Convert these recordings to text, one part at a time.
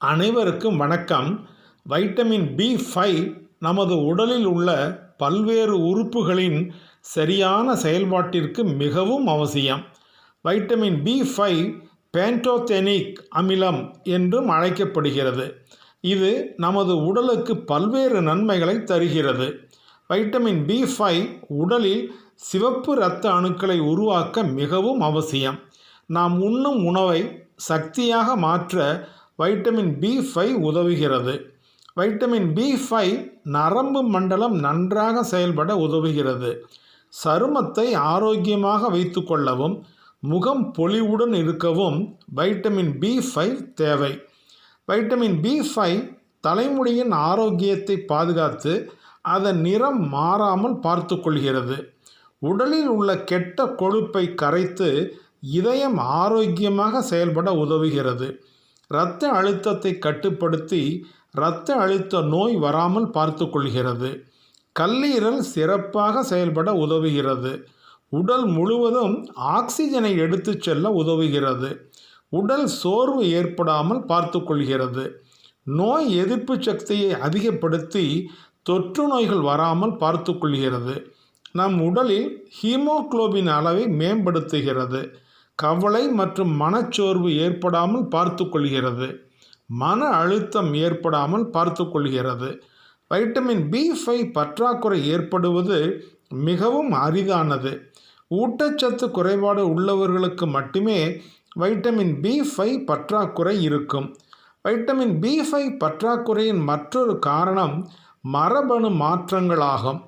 அனைவருக்கும் வணக்கம். Vitamin B five நமது உடலில் உள்ள பல்வேறு உறுப்புகளின் சரியான செயல்பாட்டிற்கு மிகவும் அவசியம். வைட்டமின் பி ஃபைவ் பேண்டோதெனிக் அமிலம் என்றும் அழைக்கப்படுகிறது. இது நமது உடலுக்கு பல்வேறு நன்மைகளை தருகிறது. வைட்டமின் பி ஃபைவ் உடலில் சிவப்பு இரத்த அணுக்களை உருவாக்க மிகவும் அவசியம். நாம் உண்ணும் உணவை சக்தியாக மாற்ற வைட்டமின் பி ஃபைவ் உதவுகிறது. வைட்டமின் பி ஃபைவ் நரம்பு மண்டலம் நன்றாக செயல்பட உதவுகிறது. சருமத்தை ஆரோக்கியமாக வைத்துக்கொள்ளவும் முகம் பொலிவுடன் இருக்கவும் வைட்டமின் பி ஃபைவ் தேவை. வைட்டமின் பி ஃபைவ் தலைமுடியின் ஆரோக்கியத்தை பாதுகாத்து அதன் நிறம் மாறாமல் பார்த்து கொள்கிறது. உடலில் உள்ள கெட்ட கொழுப்பை கரைத்து இதயம் ஆரோக்கியமாக செயல்பட உதவுகிறது. இரத்த அழுத்தத்தை கட்டுப்படுத்தி இரத்த அழுத்த நோய் வராமல் பார்த்து கொள்கிறது கல்லீரல் சிறப்பாக செயல்பட உதவுகிறது. உடல் முழுவதும் ஆக்சிஜனை எடுத்து செல்ல உதவுகிறது. உடல் சோர்வு ஏற்படாமல் பார்த்து கொள்கிறது நோய் எதிர்ப்பு சக்தியை அதிகப்படுத்தி தொற்று நோய்கள் வராமல் பார்த்து கொள்கிறது நம் உடலில் ஹீமோக்ளோபின் அளவை மேம்படுத்துகிறது. கவலை மற்றும் மனச்சோர்வு ஏற்படாமல் பார்த்து கொள்கிறது. மன அழுத்தம் ஏற்படாமல் பார்த்து கொள்கிறது. வைட்டமின் பி ஃபைவ் பற்றாக்குறை ஏற்படுவது மிகவும் அரிதானது. ஊட்டச்சத்து குறைபாடு உள்ளவர்களுக்கு மட்டுமே வைட்டமின் பி ஃபைவ் பற்றாக்குறை இருக்கும். வைட்டமின் பி ஃபைவ் பற்றாக்குறையின் மற்றொரு காரணம் மரபணு மாற்றங்களாகும்.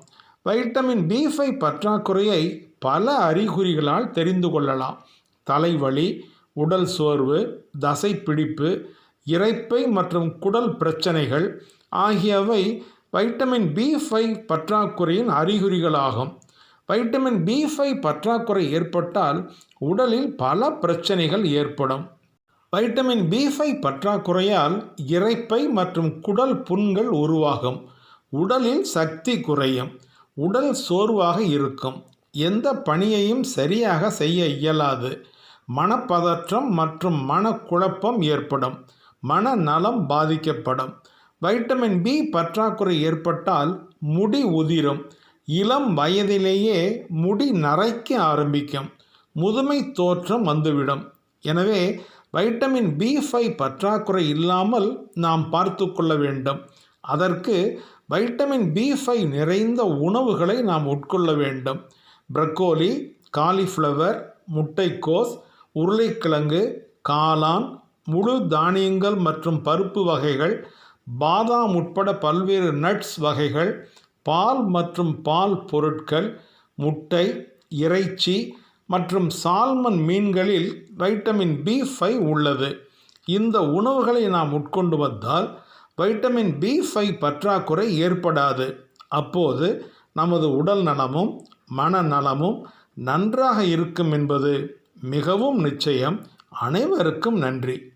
வைட்டமின் பி ஃபைவ் பற்றாக்குறையை பல அறிகுறிகளால் தெரிந்து கொள்ளலாம். தலைவலி உடல் சோர்வு தசை பிடிப்பு இறைப்பை மற்றும் குடல் பிரச்சனைகள் ஆகியவை வைட்டமின் பி ஃபைவ் பற்றாக்குறையின் அறிகுறிகளாகும். வைட்டமின் பி ஃபைவ் பற்றாக்குறை ஏற்பட்டால் உடலில் பல பிரச்சனைகள் ஏற்படும். வைட்டமின் பி ஃபைவ் பற்றாக்குறையால் இறைப்பை மற்றும் குடல் புண்கள் உருவாகும். உடலில் சக்தி குறையும். உடல் சோர்வாக இருக்கும். எந்த பணியையும் சரியாக செய்ய இயலாது. மனப்பதற்றம் மற்றும் மனக்குழப்பம் ஏற்படும். மனநலம் பாதிக்கப்படும். வைட்டமின் பி பற்றாக்குறை ஏற்பட்டால் முடி உதிரும். இளம் வயதிலேயே முடி நரைக்க ஆரம்பிக்கும். முதுமை தோற்றம் வந்துவிடும். எனவே வைட்டமின் பி ஃபைவ் பற்றாக்குறை இல்லாமல் நாம் பார்த்து கொள்ள வேண்டும். அதற்கு வைட்டமின் பி ஃபைவ் நிறைந்த உணவுகளை நாம் உட்கொள்ள வேண்டும். ப்ரக்கோலி காலிஃப்ளவர் முட்டைக்கோஸ் உருளைக்கிழங்கு காளான் முழு தானியங்கள் மற்றும் பருப்பு வகைகள் பாதாம் உட்பட பல்வேறு நட்ஸ் வகைகள் பால் மற்றும் பால் பொருட்கள் முட்டை இறைச்சி மற்றும் சால்மன் மீன்களில் வைட்டமின் பி ஃபைவ் உள்ளது. இந்த உணவுகளை நாம் உட்கொண்டு வந்தால் வைட்டமின் பி ஃபைவ் பற்றாக்குறை ஏற்படாது. அப்போது நமது உடல் நலமும் மனநலமும் நன்றாக இருக்கும் என்பது மிகவும் நிச்சயம். அனைவருக்கும் நன்றி.